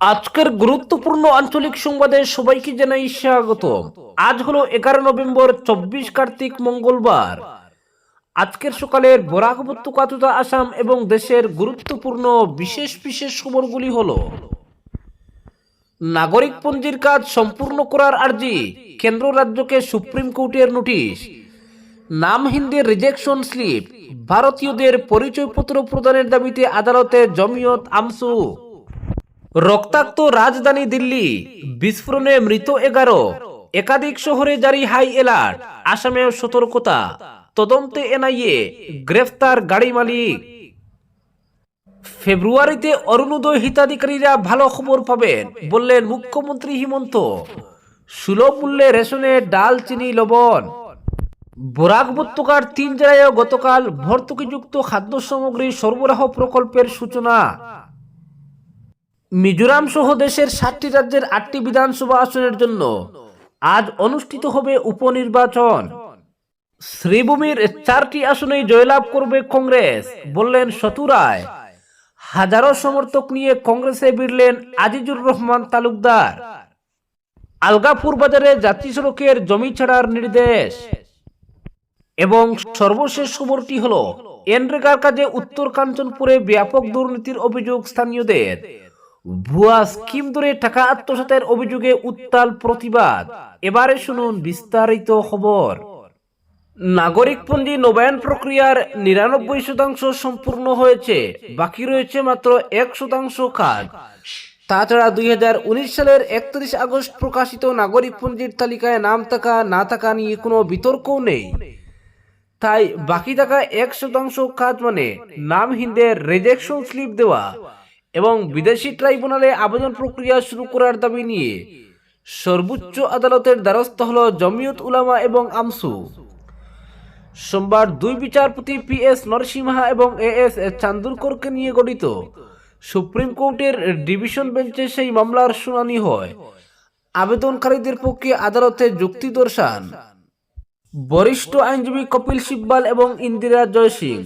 আজকের গুরুত্বপূর্ণ আঞ্চলিক সংবাদে সবাইকে জানাই স্বাগত আজ হলো এগারো নভেম্বর, চব্বিশ কার্তিক, মঙ্গলবার। আজকের সকালের বরাক উপত্যকা তথা আসাম এবং দেশের গুরুত্বপূর্ণ বিশেষ বিশেষ খবরগুলি হল নাগরিক পঞ্জির কাজ সম্পূর্ণ করার আর্জি, কেন্দ্র রাজ্যকে সুপ্রিম কোর্টের নোটিশ, নাম হিন্দির রিজেকশন স্লিপ, ভারতীয়দের পরিচয়পত্র প্রদানের দাবিতে আদালতে জমিয়ত আমসু। রক্তাক্ত রাজধানী দিল্লি, বিস্ফোরণে মৃত এগারো। একাধিক শহরে জারি হাই এলার্ট আসামেও সতর্কতা। তদন্তে এনআইএ, গ্রেফতার গাড়ি মালিক। ফেব্রুয়ারিতে অরুণোদয় হিতাধিকারীরা ভালো খবর পাবেন, বললেন মুখ্যমন্ত্রী হিমন্ত। সুলভ মূল্যে রেশনে ডাল, চিনি, লবণ। বরাক উপত্যকার তিন জেলায় গতকাল ভর্তুকিযুক্ত খাদ্য সামগ্রী সরবরাহ প্রকল্পের সূচনা। মিজোরাম সহ দেশের সাতটি রাজ্যের আটটি বিধানসভা আসনের জন্য আজ অনুষ্ঠিত হবে উপনির্বাচন। শ্রীভূমির চারটি আসনেই জয়লাভ করবে কংগ্রেস, বললেন সতুরায় হাজারো সমর্থক নিয়ে কংগ্রেসে বিড়লেন আজিজুর রহমান তালুকদার। আলগাপুর বাজারে যাত্রী সড়কের জমি ছাড়ার নির্দেশ। এবং সর্বশেষ খবরটি হল, এনরেগার কাজে উত্তর কাঞ্চনপুরে ব্যাপক দুর্নীতির অভিযোগ স্থানীয়দের। ভুয়া স্কিম ধরে টাকা আত্মসাতের অভিযোগে উত্তাল প্রতিবাদ। এবারে শুনুন বিস্তারিত খবর। নাগরিকপঞ্জি নবায়ন প্রক্রিয়ার নিরানব্বই শতাংশ সম্পূর্ণ হয়েছে, বাকি রয়েছে মাত্র এক শতাংশ কাজ তাছাড়া দুই সালের একত্রিশ আগস্ট প্রকাশিত নাগরিকপঞ্জির তালিকায় নাম থাকা, না থাকা নিয়ে কোনো বিতর্কও নেই। তাই বাকি থাকা এক শতাংশ কাজ মানে নামহীনদের রেজেকশন স্লিপ দেওয়া। এবং বিদেশি ট্রাইব্যুনালে আবেদন প্রক্রিয়া শুরু করার দাবি নিয়ে সর্বোচ্চ আদালতের দ্বারস্থ হল জমিয়ত উলামা এবং আমসু। সোমবার দুই বিচারপতি পি এস নরসিংহা এবং এ এস চান্দুরকরকে নিয়ে গঠিত সুপ্রিম কোর্টের ডিভিশন বেঞ্চে সেই মামলার শুনানি হয়। আবেদনকারীদের পক্ষে আদালতে যুক্তি দর্শান। বরিষ্ঠ আইনজীবী কপিল সিব্বাল এবং ইন্দিরা জয়সিং।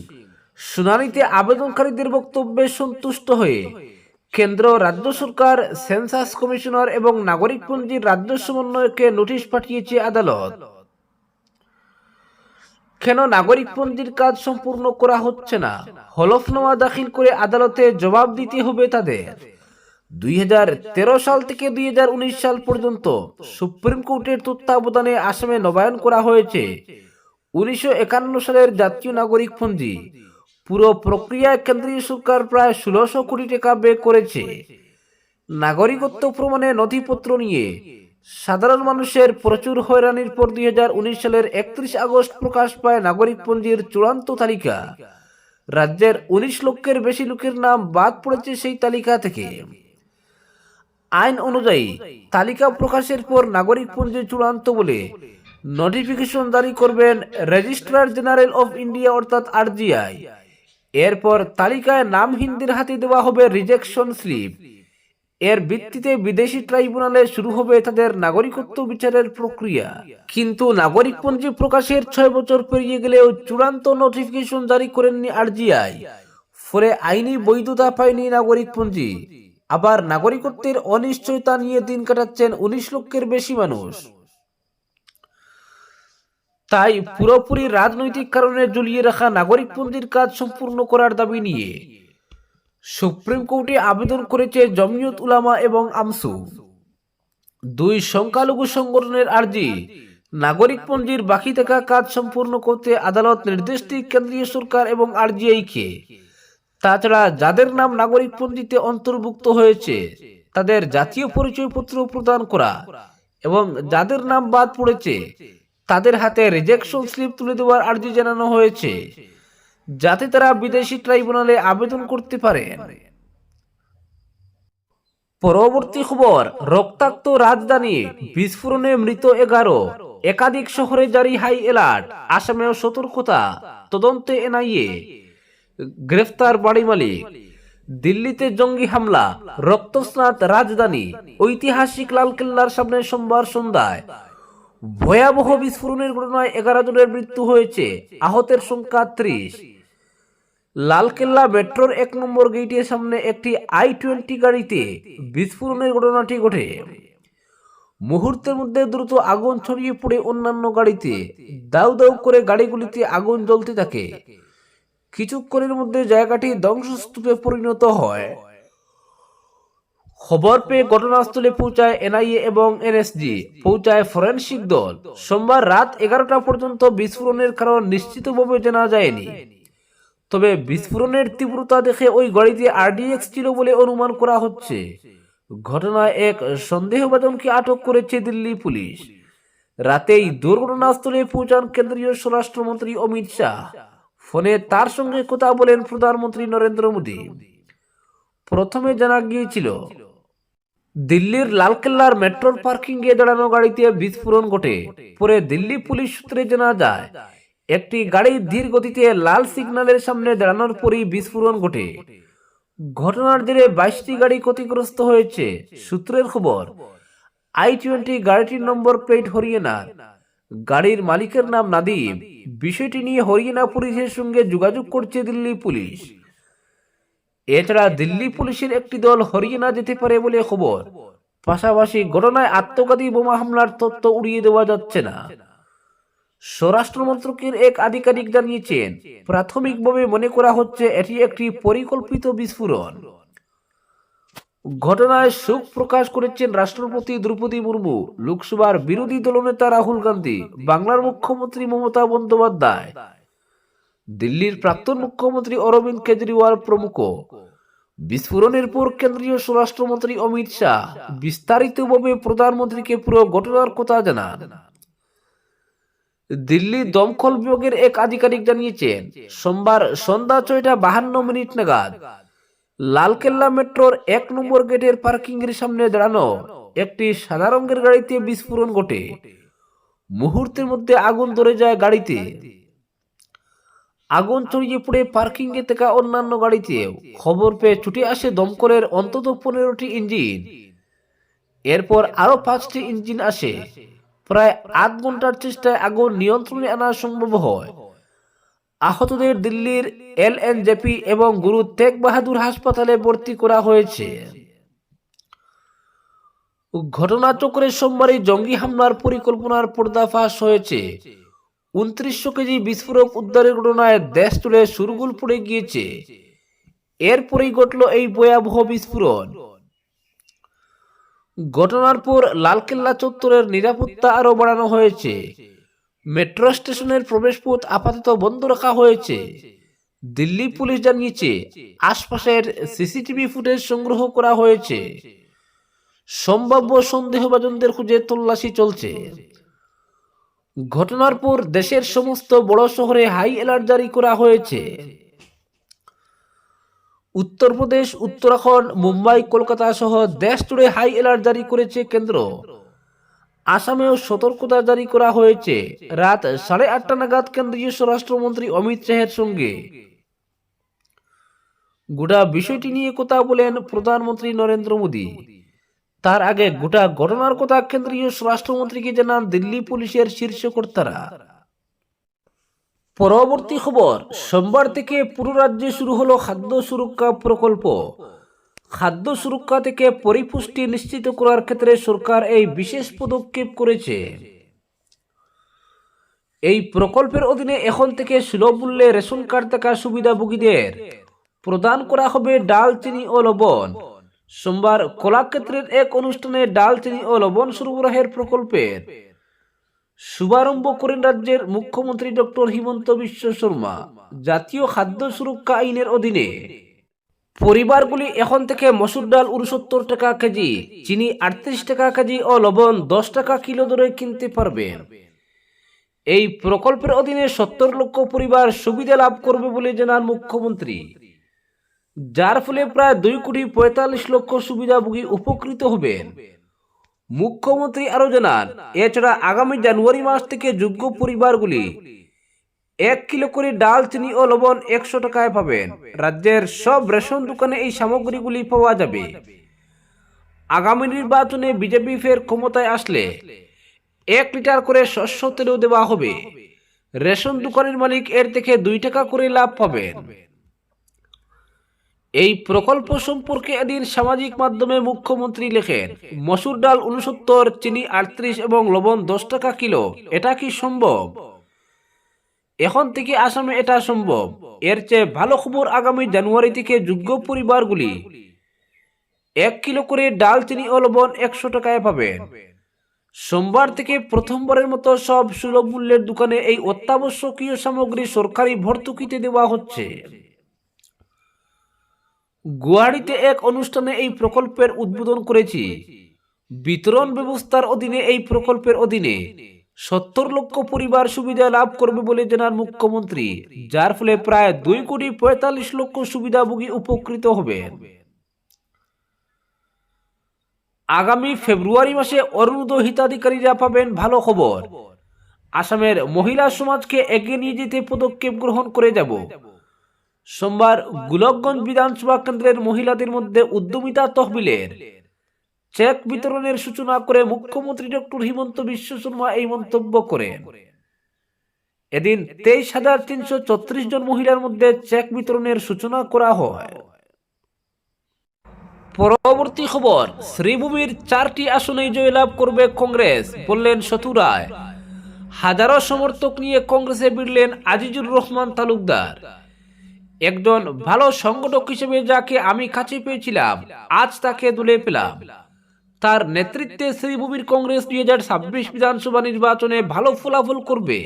শুনানিতে আবেদনকারীদের বক্তব্যে সন্তুষ্ট হয়ে কেন্দ্র রাজ্য সরকার, সেন্সাস কমিশনার এবং নাগরিকপঞ্জির রাজ্য সমন্বয়কে নোটিশ পাঠিয়েছে আদালত। কেন নাগরিকপঞ্জির কাজ সম্পূর্ণ করা হচ্ছে না? হলফনামা দাখিল করে আদালতে জবাব দিতে হবে তাদের। দুই হাজার তেরো সাল থেকে দুই হাজার উনিশ সাল পর্যন্ত সুপ্রিম কোর্টের তত্ত্বাবধানে আসামে নবায়ন করা হয়েছে। উনিশশো একান্ন সালের জাতীয় নাগরিক পঞ্জি পুরো প্রক্রিয়ায় কেন্দ্রীয় সরকার প্রায় ষোলোশো কোটি টাকা ব্যয় করেছে। নাগরিকত্ব প্রমাণে নথিপত্র নিয়ে সাধারণ মানুষের প্রচুর হয়রানির পর দুই হাজার উনিশ সালের একত্রিশ আগস্ট প্রকাশ পায় নাগরিকপঞ্জির চূড়ান্ত তালিকা। রাজ্যের উনিশ লক্ষের বেশি লোকের নাম বাদ পড়েছে সেই তালিকা থেকে। আইন অনুযায়ী তালিকা প্রকাশের পর নাগরিকপঞ্জি চূড়ান্ত বলে নোটিফিকেশন জারি করবেন রেজিস্ট্রার জেনারেল অফ ইন্ডিয়া অর্থাৎ আরজিআই এরপর তালিকায় নাম হিন্দির হাতে দেওয়া হবে রিজেকশন স্লিপ এর ভিত্তিতে বিদেশি ট্রাইব্যুনালে শুরু হবে তাদের নাগরিকত্ব বিচারের প্রক্রিয়া। কিন্তু নাগরিকপঞ্জি প্রকাশের ছয় বছর পেরিয়ে গেলেও চূড়ান্ত নোটিফিকেশন জারি করেননি আরজিআই। ফলে আইনি বৈধতা পায়নি নাগরিকপঞ্জি। আবার নাগরিকত্বের অনিশ্চয়তা নিয়ে দিন কাটাচ্ছেন উনিশ লক্ষের বেশি মানুষ। তাই পুরোপুরি রাজনৈতিক কারণে ঝুলিয়ে রাখা নাগরিকপঞ্জির কাজ সম্পূর্ণ করার দাবি নিয়ে সুপ্রিম কোর্টে আবেদন করেছে জমিয়ত উলামা এবং আমসু। দুই সংখ্যালঘু সংগঠনের আর্জি নাগরিকপঞ্জির বাকি থাকা কাজ সম্পূর্ণ করতে আদালত নির্দেশ দিক কেন্দ্রীয় সরকার এবং আরজিআইকে। তাছাড়া যাদের নাম নাগরিকপঞ্জিতে অন্তর্ভুক্ত হয়েছে, তাদের জাতীয় পরিচয়পত্র প্রদান করা এবং যাদের নাম বাদ পড়েছে তাদের হাতে রিজেকশন স্লিপ তুলে দেওয়ার আর্জি জানানো হয়েছে, যাতে তারা বিদেশি ট্রাইব্যুনালে আবেদন করতে পারে পরবর্তী খবর, রক্তাক্ত রাজধানী বিস্ফোরণে মৃত এগারো, একাধিক শহরে জারি হাই এলার্ট আসামেও সতর্কতা, তদন্তে এনআইএ, গ্রেফতার বাড়ি মালিক, দিল্লিতে জঙ্গি হামলা, রক্তস্নাত রাজধানী, ঐতিহাসিক লালকেল্লার সামনে সোমবার সন্ধ্যায় ভয়াবহ বিস্ফোরণের ঘটনায় এগারো জনের মৃত্যু হয়েছে। আহতের সংখ্যা ত্রিশ। লালকেল্লা মেট্রোর এক নম্বর গেটের সামনে একটি আই টোয়েন্টি গাড়িতে বিস্ফোরণের ঘটনাটি ঘটে। মুহূর্তের মধ্যে দ্রুত আগুন ছড়িয়ে পড়ে অন্যান্য গাড়িতে। দাউ দাউ করে গাড়িগুলিতে আগুন জ্বলতে থাকে। কিছুক্ষণের মধ্যে জায়গাটি ধ্বংসস্তূপে পরিণত হয়। খবর পেয়ে ঘটনাস্থলে পৌঁছায় এনআইএ এবং এনএসজি। পৌঁছায় ফরেনসিক দল। সোমবার রাত এগারোটা পর্যন্ত বিস্ফোরণের কারণ নিশ্চিতভাবে জানা যায়নি। তবে বিস্ফোরণের তীব্রতা দেখে ওই গাড়িতে আরডিএক্স ছিল বলে অনুমান করা হচ্ছে। ঘটনায় এক সন্দেহভাজনকে আটক করেছে দিল্লি পুলিশ। রাতেই দুর্ঘটনাস্থলে পৌঁছান কেন্দ্রীয় স্বরাষ্ট্রমন্ত্রী অমিত শাহ। ফোনে তার সঙ্গে কথা বলেন প্রধানমন্ত্রী নরেন্দ্র মোদী। প্রথমে জানা গিয়েছিল দিল্লির লালকেল্লার মেট্রোর পার্কিং এ দাঁড়ানো গাড়িতে বিস্ফোরণ ঘটে। পরে দিল্লি পুলিশ সূত্রে জানা যায়, একটি গাড়ি ধীর গতিতে লাল সিগন্যালের সামনে দাঁড়ানোর পরই বিস্ফোরণ ঘটে। ঘটনার জেরে বাইশটি গাড়ি ক্ষতিগ্রস্ত হয়েছে, সূত্রের খবর আই টোয়েন্টি গাড়িটির নম্বর প্লেট হরিয়ানা। গাড়ির মালিকের নাম নাদিম। বিষয়টি নিয়ে হরিয়ানা পুলিশের সঙ্গে যোগাযোগ করছে দিল্লি পুলিশ। এছাড়া দিল্লি পুলিশের একটি দল হরিয়ানা যেতে পারে বলে খবর। পাশাপাশি ঘটনায় আত্মঘাতী বোমা হামলার তথ্য উড়িয়ে দেওয়া যাচ্ছে না। স্বরাষ্ট্র মন্ত্রকের এক আধিকারিক জানিয়েছেন, প্রাথমিকভাবে মনে করা হচ্ছে এটি একটি পরিকল্পিত বিস্ফোরণ। ঘটনায় শোক প্রকাশ করেছেন রাষ্ট্রপতি দ্রৌপদী মুর্মু, লোকসভার বিরোধী দলনেতা রাহুল গান্ধী, বাংলার মুখ্যমন্ত্রী মমতা বন্দ্যোপাধ্যায়। দিল্লির প্রাক্তন মুখ্যমন্ত্রী অরবিন্দ কেজরিওয়াল প্রমুখ। বিস্ফোরণের পর কেন্দ্রীয় স্বরাষ্ট্রমন্ত্রী অমিত শাহ বিস্তারিতভাবে প্রধানমন্ত্রীকে পুরো ঘটনার কথা জানান। দিল্লি দমকল বিভাগের এক আধিকারিক জানিয়েছেন, সোমবার সন্ধ্যা ছয়টা বাহান্ন মিনিট নাগাদ লালকেল্লা মেট্রোর এক নম্বর গেটের পার্কিং এর সামনে দাঁড়ানো একটি সাদা রঙের গাড়িতে বিস্ফোরণ ঘটে। মুহূর্তের মধ্যে আগুন ধরে যায় গাড়িতে। আগুন ছড়িয়ে পড়ে পার্কিং এ থাকা অন্যান্য গাড়িতেও খবর পেয়ে ছুটে আসে দমকলের অন্তত পনেরোটি ইঞ্জিন। এরপর আরও পাঁচটি ইঞ্জিন আসে। প্রায় আধ ঘণ্টার চেষ্টায় আগুন নিয়ন্ত্রণে আনা সম্ভব হয়। আহতদের দিল্লির এল জেপি এবং গুরু তেগ বাহাদুর হাসপাতালে ভর্তি করা হয়েছে। ঘটনাচক্রে সোমবারই জঙ্গি হামলার পরিকল্পনার পর্দাফাশ হয়েছে। উনত্রিশশো কেজি বিস্ফোরক উদ্ধারের ঘটনায় দেশ তুলে সুরগুল পড়ে গিয়েছে। এরপরেই ঘটল এই ভয়াবহ বিস্ফোরণ। ঘটনার পর লালকেল্লা চত্বরের নিরাপত্তা আরও বাড়ানো হয়েছে। মেট্রো স্টেশনের প্রবেশপথ আপাতত বন্ধ রাখা হয়েছে। দিল্লি পুলিশ জানিয়েছে, আশপাশের সিসিটিভি ফুটেজ সংগ্রহ করা হয়েছে। সম্ভাব্য সন্দেহভাজনদের খুঁজে তল্লাশি চলছে। ঘটনার পর দেশের সমস্ত বড় শহরে হাই অ্যালার্ট জারি করা হয়েছে। উত্তরপ্রদেশ, উত্তরাখণ্ড, মুম্বাই, কলকাতা সহ দেশ জুড়ে হাই অ্যালার্ট জারি করেছে কেন্দ্র। আসামেও সতর্কতা জারি করা হয়েছে। রাত সাড়ে আটটা নাগাদ কেন্দ্রীয় স্বরাষ্ট্রমন্ত্রী অমিত শাহের সঙ্গে। গোটা বিষয়টি নিয়ে কথা বলেন প্রধানমন্ত্রী নরেন্দ্র মোদী। তার আগে গোটা ঘটনার কথা কেন্দ্রীয় স্বরাষ্ট্রমন্ত্রীকে জানান দিল্লি পুলিশের শীর্ষ কর্তারা। পরবর্তী খবর, সোমবার থেকে পুরো রাজ্যে শুরু হলো খাদ্য সুরক্ষা প্রকল্প। খাদ্য সুরক্ষা থেকে পরিপুষ্টি নিশ্চিত করার ক্ষেত্রে সরকার এই বিশেষ পদক্ষেপ করেছে। এই প্রকল্পের অধীনে এখন থেকে সুলভ মূল্যে রেশন কার্ড থাকা সুবিধাভোগীদের প্রদান করা হবে ডাল, চিনি ও লবণ। সোমবার কলাক্ষেত্রের এক অনুষ্ঠানে ডাল, চিনি ও লবণ সরবরাহের প্রকল্পের শুভারম্ভ করেন রাজ্যের মুখ্যমন্ত্রী ডক্টর হিমন্ত বিশ্ব শর্মা। জাতীয় খাদ্য সুরক্ষা আইনের অধীনে পরিবারগুলি এখন থেকে মসুর ডাল উনসত্তর টাকা কেজি, চিনি আটত্রিশ টাকা কেজি ও লবণ দশ টাকা কিলো দরে কিনতে পারবেন। এই প্রকল্পের অধীনে সত্তর লক্ষ পরিবার সুবিধা লাভ করবে বলে জানান মুখ্যমন্ত্রী। যার ফলে প্রায় দুই কোটি পঁয়তাল্লিশ লক্ষ সুবিধাভোগী উপকৃত হবেন। মুখ্যমন্ত্রী আরও জানান, এছাড়া আগামী জানুয়ারি মাস থেকে যোগ্য পরিবারগুলি এক কিলো করে ডাল, চিনি ও লবণ একশো টাকায় পাবেন। রাজ্যের সব রেশন দোকানে এই সামগ্রীগুলি পাওয়া যাবে। আগামী নির্বাচনে বিজেপি ফের ক্ষমতায় আসলে এক লিটার করে শস্য তেলও দেওয়া হবে। রেশন দোকানের মালিক এর থেকে দুই টাকা করে লাভ পাবেন। এই প্রকল্প সম্পর্কে এদিন সামাজিক মাধ্যমে মুখ্যমন্ত্রী লেখেন, মসুর ডাল উনসত্তর চিনি আটত্রিশ এবং লবণ দশ টাকা কিলো, এটা কি সম্ভব? এখন থেকে আসামে এটা সম্ভব। এর চেয়ে ভালো খবর আগামী জানুয়ারি থেকে যোগ্য পরিবারগুলি এক কিলো করে ডাল, চিনি ও লবণ একশো টাকায় পাবেন। সোমবার থেকে প্রথমবারের মতো সব সুলভ মূল্যের দোকানে এই অত্যাবশ্যকীয় সামগ্রী সরকারি ভর্তুকিতে দেওয়া হচ্ছে। গুয়াহাটিতে এক অনুষ্ঠানে এই প্রকল্পের উদ্বোধন করেছি। বিতরণ ব্যবস্থার অধীনে এই প্রকল্পের অধীনে সত্তর লক্ষ পরিবার সুবিধা লাভ করবে বলে জানান মুখ্যমন্ত্রী, যার ফলে প্রায় দুই কোটি পঁয়তাল্লিশ লক্ষ সুবিধাভোগী উপকৃত হবেন। আগামী ফেব্রুয়ারি মাসে অরুণোদয় হিতাধিকারীরা পাবেন ভালো খবর। আসামের মহিলা সমাজকে এগিয়ে নিয়ে যেতে পদক্ষেপ গ্রহণ করে যাব। সোমবার গোলকগঞ্জ বিধানসভা কেন্দ্রের মহিলাদের মধ্যে উদ্যমিতা তহবিলের চেক বিতরণের সূচনা করে মুখ্যমন্ত্রী ডক্টর হিমন্ত বিশ্ব শর্মা এই মন্তব্য করেন। এদিন তেইশ হাজার তিনশো চত্রিশ জন মহিলার মধ্যে চেক বিতরণের সূচনা করা হয়। পরবর্তী খবর, শ্রীভূমির চারটি আসনেই জয়লাভ করবে কংগ্রেস, বললেন শতু রায়। হাজারো সমর্থক নিয়ে কংগ্রেসে বিড়লেন আজিজুর রহমান তালুকদার। একজন ভালো সংগঠক হিসেবে যাকে আমি কাছে পেয়েছিলাম, আজ তাকে দলে পেলাম। তার নেতৃত্বে শ্রীভূমির কংগ্রেস দুই হাজার ছাব্বিশ বিধানসভা নির্বাচনে ভালো ফলাফল করবে।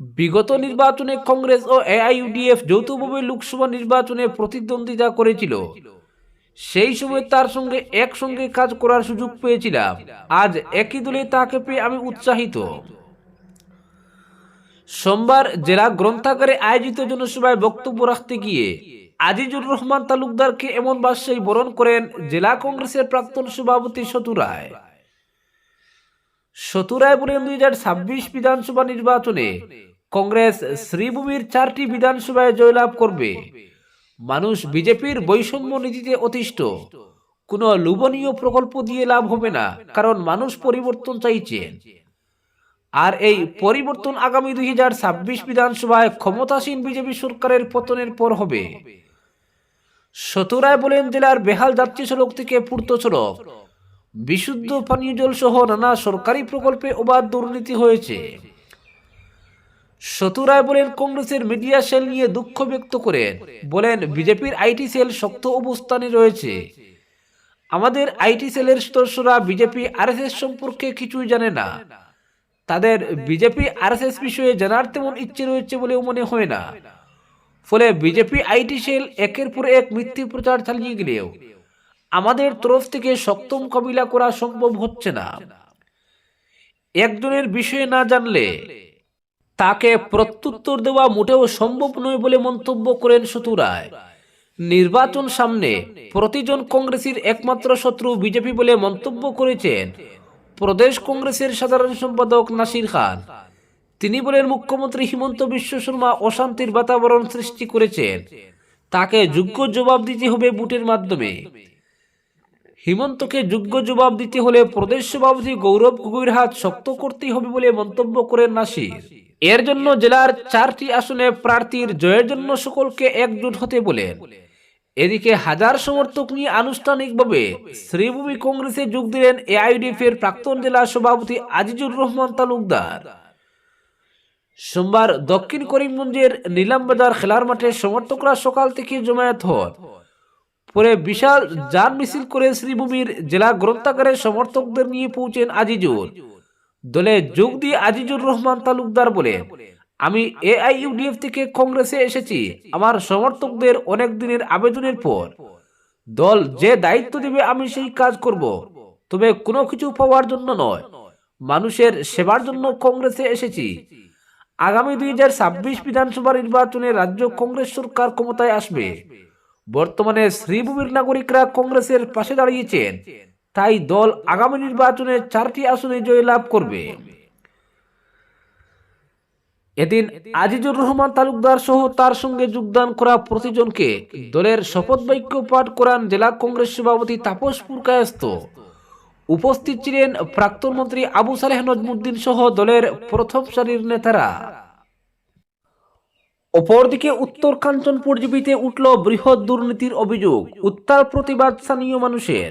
বিগত নির্বাচনে কংগ্রেস ও এআইইউডিএফ যৌথভাবে লোকসভা নির্বাচনে প্রতিদ্বন্দ্বিতা করেছিল। সেই সময় তার সঙ্গে একসঙ্গে কাজ করার সুযোগ পেয়েছিলাম। আজ একই দলে তাকে পেয়ে আমি উৎসাহিত। সোমবার জেলা গ্রন্থাগারে আয়োজিত জনসভায় বক্তব্য রাখতে গিয়ে আজিজুর রহমান তালুকদারকে এমন বাসায় বরণ করেন জেলা কংগ্রেসের প্রাক্তন সভাপতি রায় বলেন, দুই হাজার ছাব্বিশ বিধানসভা নির্বাচনে কংগ্রেস শ্রীভূমির চারটি বিধানসভায় জয়লাভ করবে। মানুষ বিজেপির বৈষম্য নীতিতে অতিষ্ঠ। কোনো লোভনীয় প্রকল্প দিয়ে লাভ হবে না, কারণ মানুষ পরিবর্তন চাইছেন। আর এই পরিবর্তন আগামী দুই হাজার ছাব্বিশ বিধানসভায় ক্ষমতাসীন বিজেপি সরকারের পতনের পর হবে। শতরায় বলেন জেলার বেহাল যাত্রী সড়ক থেকে পূর্ত সড়ক। বিশুদ্ধ পানীয় জল সহ নানা সরকারি প্রকল্পে অবাধ দুর্নীতি হয়েছে। শতুরায় বলেন কংগ্রেসের মিডিয়া সেল নিয়ে দুঃখ ব্যক্ত করেন। বলেন বিজেপির আইটি সেল শক্ত অবস্থানে রয়েছে। আমাদের আইটি সেলের সদস্যরা বিজেপি আরএসএস সম্পর্কে কিছুই জানে না। তাদের বিজেপি আরএসএস বিষয়ে জানার তেমন ইচ্ছে রয়েছে বলেও মনে হয় না। ফলে বিজেপি আইটি সেল একের পর এক মিথ্যে প্রচার চালিয়ে গেলেও আমাদের তরফ থেকে শক্ত মোকাবিলা করা সম্ভব হচ্ছে না। একজনের বিষয়ে না জানলে তাকে প্রত্যুত্তর দেওয়া মোটেও সম্ভব নয় বলে মন্তব্য করেন শতুরায় নির্বাচন সামনে প্রতিজন কংগ্রেসের একমাত্র শত্রু বিজেপি বলে মন্তব্য করেছেন প্রদেশ কংগ্রেসের সাধারণ সম্পাদক নাসির খান। তিনি বলেন, মুখ্যমন্ত্রী হিমন্ত বিশ্ব শর্মা অশান্তির বাতাবরণ সৃষ্টি করেছেন। তাকে যোগ্য জবাব দিতে হবে বুটের মাধ্যমে। হিমন্তকে যোগ্য জবাব দিতে হলে প্রদেশ সভাপতি গৌরব গগৈর হাত শক্ত করতেই হবে বলে মন্তব্য করেন নাসির। এর জন্য জেলার চারটি আসনে প্রার্থীর জয়ের জন্য সকলকে একজোট হতে বলেন। এদিকে হাজার সমর্থক নিয়ে আনুষ্ঠানিকভাবে শ্রীভূমি কংগ্রেসে যোগ দিলেন এআইডিএফ এর প্রাক্তন জেলা সভাপতি আজিজুর রহমান তালুকদার। সোমবার দক্ষিণ করিমগঞ্জের নিলামবাজার খেলার মাঠে সমর্থকরা সকাল থেকে জমায়েত হন। পরে বিশাল যান মিছিল করে শ্রীভূমির জেলা গ্রন্থাগারে সমর্থকদের নিয়ে পৌঁছেন আজিজুর। দলে যোগ দিয়ে আজিজুর রহমান তালুকদার বলেন আমি এআইইউডিএফ থেকে কংগ্রেসে এসেছি। আমার সমর্থকদের অনেক দিনের আবেদনের পর। দল যে দায়িত্ব দেবে আমি সেই কাজ করব। তবে কোনো কিছু পাওয়ার জন্য নয়। মানুষের সেবার জন্য কংগ্রেসে এসেছি। আগামী দুই হাজার ছাব্বিশ বিধানসভা নির্বাচনে রাজ্য কংগ্রেস সরকার ক্ষমতায় আসবে। বর্তমানে শ্রীভূমির নাগরিকরা কংগ্রেসের পাশে দাঁড়িয়েছেন। তাই দল আগামী নির্বাচনে চারটি আসনে জয়লাভ করবে। এদিন আজিজুর রহমান তালুকদার সহ তার সঙ্গে যোগদান করা প্রতিজনকে দলের শপথ বাক্য পাঠ করান জেলা কংগ্রেস সভাপতি তাপস পুরকায়স্ত উপস্থিত ছিলেন প্রাক্তন মন্ত্রী আবু সালেহ নজমুদ্দিন সহ দলের প্রথম সারির নেতারা। অপরদিকে উত্তর কাঞ্চনপুর জীবিতে উঠল বৃহৎ দুর্নীতির অভিযোগ, উত্তাল প্রতিবাদ স্থানীয় মানুষের।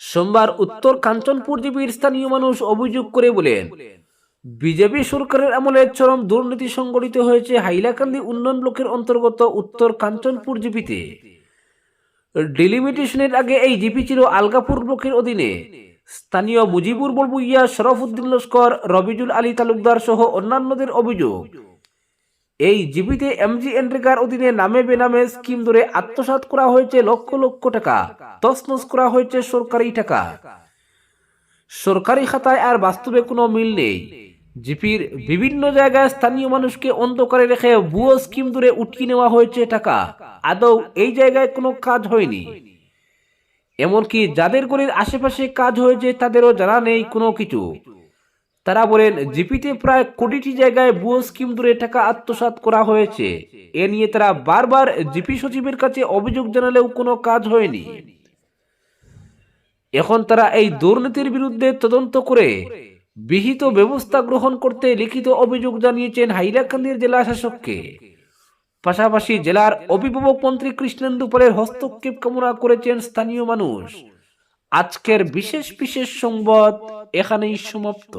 সোমবার উত্তর কাঞ্চনপুর জীবীর স্থানীয় মানুষ অভিযোগ করে বলেন বিজেপি সরকারের আমলে চরম দুর্নীতি সংগঠিত হয়েছে হাইলাকান্দি উন্নয়ন ব্লকের অন্তর্গত উত্তর কাঞ্চনপুর জিপিতে। ডিলিমিটেশনের আগে এই জিপি ছিল আলগাপুর ব্লকের অধীনে। স্থানীয় মুজিবুর বলবুইয়া শরফুদ্দিন লস্কর, রবিজুল আলী তালুকদার সহ অন্যান্যদের অভিযোগ। এই জিপিতে এমজি এনরেগার অধীনে নামে বেনামে স্কিম ধরে আত্মসাৎ করা হয়েছে লক্ষ লক্ষ টাকা, তছনছ করা হয়েছে সরকারি টাকা। সরকারি খাতায় আর বাস্তবে কোনো মিল নেই। জিপির বিভিন্ন জায়গায় স্থানীয় মানুষকে অন্ধকারে রেখে ভুয়ো স্কিম ধরে উঠিয়ে নেওয়া হয়েছে টাকা। আদৌ এই জায়গায় কোনো কাজ হয়নি। এমনকি যাদের গলির আশেপাশে কাজ হয়েছে তাদেরও জানা নেই কোনো কিছু। তারা বলেন, জিপিতে প্রায় কোটিটি জায়গায় ভুয়ো স্কিম ধরে টাকা আত্মসাৎ করা হয়েছে। এ নিয়ে তারা বারবার জিপি সচিবের কাছে অভিযোগ জানালেও কোনো কাজ হয়নি। এখন তারা এই দুর্নীতির বিরুদ্ধে তদন্ত করে বিহিত ব্যবস্থা গ্রহণ করতে লিখিত অভিযোগ জানিয়েছেন হাইলাকান্দির জেলা শাসককে। পাশাপাশি জেলার অভিভাবক মন্ত্রী কৃষ্ণেন্দু পালের হস্তক্ষেপ কামনা করেছেন স্থানীয় মানুষ। আজকের বিশেষ বিশেষ সংবাদ এখানেই সমাপ্ত।